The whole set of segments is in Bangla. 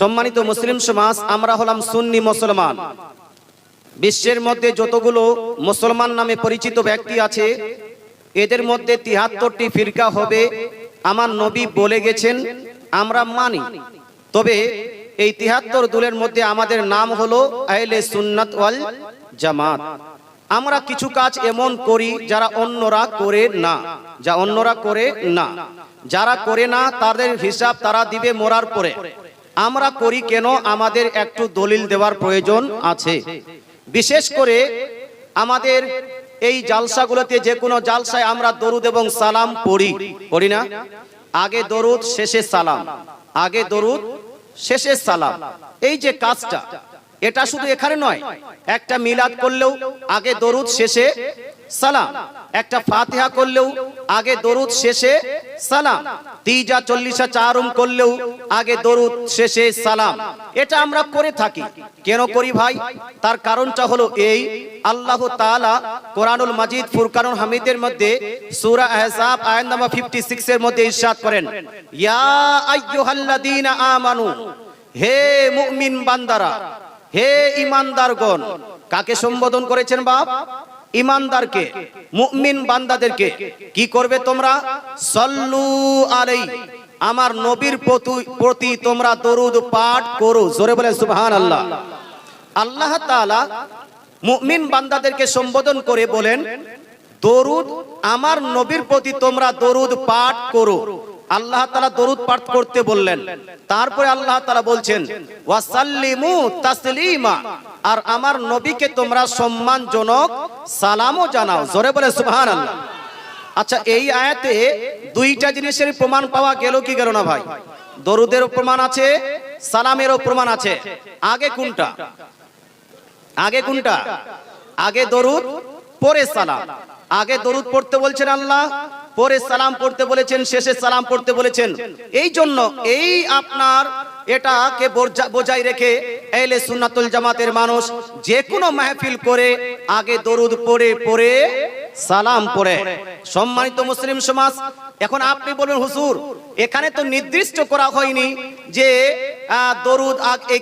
সম্মানিত মুসলিম সমাজ, আমরা হলাম সুন্নি মুসলমান। বিশ্বের মধ্যে যতগুলো মুসলমান নামে পরিচিত ব্যক্তি আছে, এদের মধ্যে তিহাত্তরটি ফিরকা হবে। আমার নবী বলে গেছেন, আমরা মানি। তবে এই তিহাত্তর দুলের মধ্যে আমাদের নাম হলো আহলে সুন্নাত ওয়াল জামাত। আমরা কিছু কাজ এমন করি যারা অন্যরা করে না, যা অন্যরা করে না। যারা করে না, তাদের হিসাব তারা দিবে মরার পরে। আমরা করি কেন আমাদের একটু দলিল দেওয়ার প্রয়োজন আছে। বিশেষ করে আমাদের এই জালসাগুলোতে যে কোনো জালসায় আমরা দরুদ এবং সালাম পড়ি। পড়ি না? আগে দরুদ, শেষে সালাম। আগে দরুদ, শেষে সালাম। এই যে কাজটা, এটা শুধু এখানে নয়, একটা মিলাদ করলেও আগে দরুদ, শেষে সালাম। একটা ফাতিহা করলেও আগে দরুদ, শেষে সালাম। তিজা চল্লিশা চারুম করলেও আগে দরুদ শেষে সালাম। এটা আমরা করে থাকি। কেন করি ভাই? তার কারণটা হলো এই, আল্লাহ তাআলা কোরআনুল মাজিদ ফুরকানুল হামিদের মধ্যে সূরা আহজাব আয়াত নাম্বার 56 এর মধ্যে ইরশাদ করেন। ইয়া আইয়ুহাল্লাযীনা আমানু, হে মুমিন বান্দারা, হে ইমানদারগণ কাকে সম্বোধন করেছেন বাপ? ইমানদারকে, মুমিন বান্দাদেরকে কি করবে তোমরা? সল্লু আলাই, আমার নবীর প্রতু- তোমরা দরুদ পাঠ করো, জোরে বলে সুবহান আল্লাহ আল্লাহ তাআলা মুমিন বান্দাদেরকে সম্বোধন করে বলেন, দরুদ আমার নবীর প্রতি তোমরা দরুদ পাঠ করো। আল্লাহ তালা দরুদ পাঠ করতে বললেন। তারপরে আল্লাহ তালা বলছেন, ওয়াসাল্লিমু তাসলিমা। আর আমার নবীকে তোমরা সম্মানজনক সালামও জানাও। জোরে বলে সুবহানাল্লাহ। আচ্ছা এই আয়াতে দুইটা জিনিসের প্রমাণ পাওয়া গেল কি গেল না ভাই? দরুদেরও প্রমাণ আছে, সালামেরও প্রমাণ আছে। আগে কোনটা? আগে কোনটা? আগে দরুদ, পরে সালাম। আগে দরুদ পড়তে বলছেন আল্লাহ পরে সালাম পড়তে বলেছেন, শেষে সালাম পড়তে বলেছেন। এই জন্য এই আপনার এটাকে বোঝা- বোঝাই রেখে এলে সুন্নাতুল জামাতের মানুষ যে কোনো মাহফিল করে আগে দরুদ পড়ে পড়ে সালাম পড়ে। সম্মানিত মুসলিম সমাজ, এখন আপনি বলবেন হুসুর এখানে তো নির্দিষ্ট করা হয়নি যে দরুদ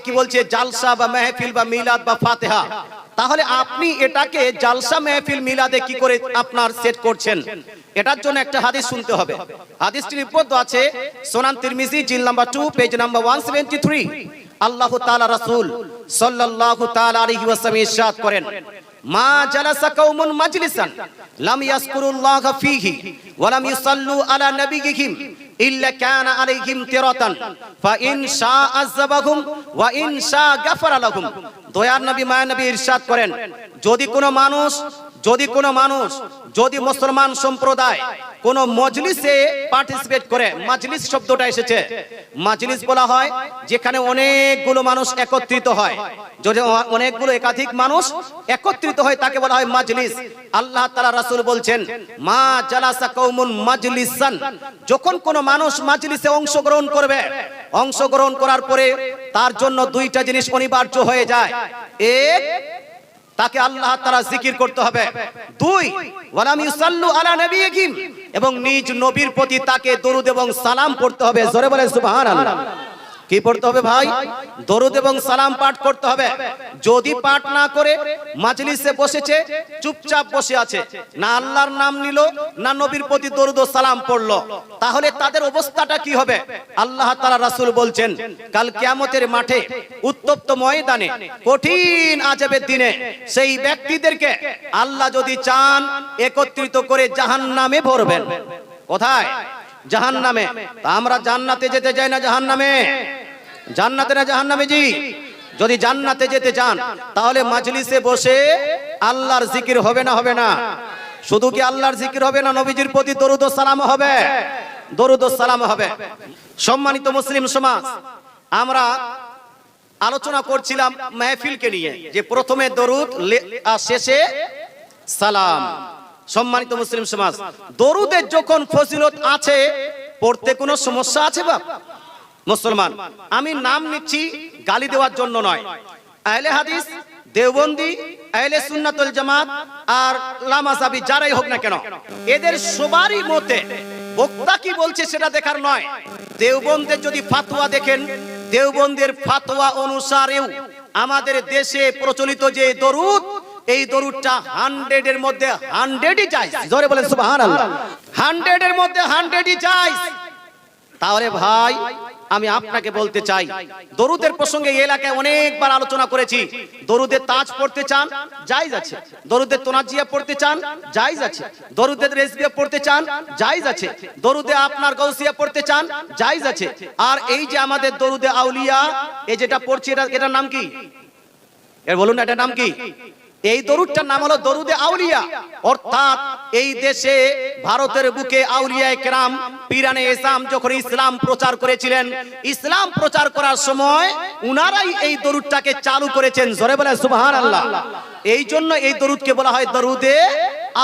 কি বলছে, জালসা বা মেহফিল বা মিলাদ বা ফাতেহা। তাহলে আপনি এটাকে জালসা মেহফিল মিলাদে কি করে আপনার সেট করছেন? এটার জন্য একটা হাদিস শুনতে হবে। হাদিসটি রিপোর্ট আছে সোনান তিরমিজি, জিল নাম্বার 2 পেজ নাম্বার 173 আল্লাহ তাআলা রাসূল সাল্লাল্লাহু তাআলা আলাইহি ওয়াসাল্লাম ইরশাদ করেন, মা জালাসা কওমুন মাজলিসান, লাম ইয়াজকুরুল্লাহ ফীহি ওয়া লাম ইউসাল্লু আলা নাবিয়িহিম। ইল্লা কানা আলাইহিম তিরাতান, ফা ইন শা আযাবাহুম ওয়া ইন শা গাফারা লাহুম। দয়ার নবী মায়া নবী ইরশাদ করেন, যদি কোনো মানুষ যদি কোনো মানুষ, যদি মুসলমান সম্প্রদায় কোন মজলিসে পার্টিসিপেট করে, মাজলিস শব্দটা এসেছে। মাজলিস বলা হয় যেখানে অনেকগুলো মানুষ একত্রিত হয়। যদি অনেকগুলো একাধিক মানুষ একত্রিত হয়, তাকে বলা হয় মাজলিস। আল্লাহ তাআলা রাসূল বলছেন, মা জালাসা কওমুন মাজলিসান। যখন কোন মানুষ মাজলিসে অংশগ্রহণ করবে, অংশগ্রহণ করার পরে তার জন্য দুইটা জিনিস অনিবার্য হয়ে যায়। এক তাকে আল্লাহ তারা জিকির করতে হবে। দুই, ওয়ালাম ইউসাল্লু আলা নবিয়িহিম। এবং নিজ নবীর প্রতি তাকে দরুদ এবং সালাম পড়তে হবে। জোরে বলে সুবহানাল্লাহ। কি পড়তে হবে ভাই? দরুদ এবং সালাম পাঠ করতে হবে। যদি পাঠ না করে মাজলিসে বসেছে, চুপচাপ বসে আছে, না আল্লাহর নাম নিল, না নবীর প্রতি দরুদ ও সালাম পড়ল, তাহলে তাদের অবস্থাটা কি হবে? আল্লাহ তাআলা রাসূল বলছেন, কাল কিয়ামতের মাঠে, উত্তপ্ত ময়দানে, কঠিন আজাবের দিনে, সেই ব্যক্তিদেরকে আল্লাহ যদি চান, একত্রিত করে জাহান্নামে ভরবেন। কোথায়? জাহান্নামে। তা আমরা জান্নাতে যেতে চাই না জাহান্নামে? জান্নাতে না জাহান্নামে জি যদি জান্নাতে যেতে চান, তাহলে মাজলিসে বসে আল্লাহর জিকির হবে না হবে না? শুধু কি আল্লাহর জিকির হবে না নবীজির প্রতি দরুদ সালাম হবে? দরুদ সালাম হবে। সম্মানিত মুসলিম সমাজ, আমরা আলোচনা করছিলাম মেহফিলকে নিয়ে, যে প্রথমে দরুদ শেষে সালাম। সম্মানিত মুসলিম সমাজ, দরুদের যখন ফজিলত আছে, পড়তে কোনো সমস্যা আছে বাপ? মুসলমান আমি নাম নিচ্ছি গালি দেওয়ার জন্য নয়। আহলে হাদিস দেওবন্দি আহলে সুন্নাতুল জামাত আর লামাজাবি যারাই হোক না কেন এদের সবারই মতে বক্তা কি বলছে সেটা দেখার নয়। দেওবন্দের যদি ফাতোয়া দেখেন দেওবন্দের ফাতোয়া অনুসারেও আমাদের দেশে প্রচলিত যে দরুদ এই দরুদটা হান্ড্রেডের মধ্যে হান্ড্রেডই যায়। জোরে বলেন সুবহানাল্লাহ। হান্ড্রেডের মধ্যে হান্ড্রেডই যায়। তাহলে ভাই, আমি আপনাকে বলতে চাই, দরুদের প্রসঙ্গে এলাকায় অনেকবার আলোচনা করেছি। দরুদের তাজ পড়তে চান, জায়েজ আছে। দরুদের তোনাজিয়া পড়তে চান, জায়েজ আছে। দরুদের রেসবিয়া পড়তে চান, জায়েজ আছে। দরুদে আপনার গৌসিয়া পড়তে চান, জায়েজ আছে। আর এই যে আমাদের দরুদে আউলিয়া এই যেটা পড়ছি, এটা এটার নাম কি? এর বলুন এটার নাম কি? এই দরুদটার নাম হলো দরুদে আউলিয়া। অর্থাৎ এই দেশে ভারতের বুকে আউলিয়া কেরাম, পিরানে ইসলাম যখন ইসলাম প্রচার করেছিলেন, ইসলাম প্রচার করার সময় উনারাই এই দরুদটাকে চালু করেছেন। জোরে বলে সুবহানাল্লাহ। এই জন্য এই দরুদকে বলা হয় দরুদে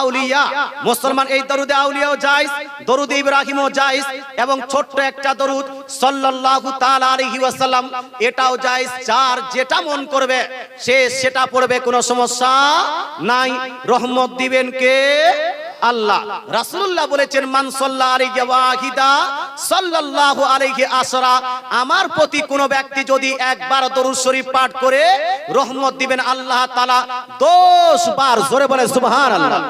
আউলিয়া। মুসলমান এই দরুদে আউলিয়াও জায়েজ, দরুদে ইব্রাহিমও জায়েজ এবং ছোট্ট একটা দরুদ সাল্লাল্লাহু তাআলা আলাইহি ওয়াসাল্লাম, এটাও জায়েজ। যার যেটা মন করবে, সে সেটা পড়বে, কোনো সমস্যা নাই। রহমত দিবেন কে? আল্লাহ। রাসূলুল্লাহ বলেছেন, মান সাল্লা আলাইহি ওয়াহিদা সাল্লাল্লাহু আলাইহি আসরা। আমার প্রতি কোন ব্যক্তি যদি একবার দরুদ শরীফ পাঠ করে রহমত দিবেন, আল্লাহ তাআলা 10 বার জোরে বলে সুবহানাল্লাহ।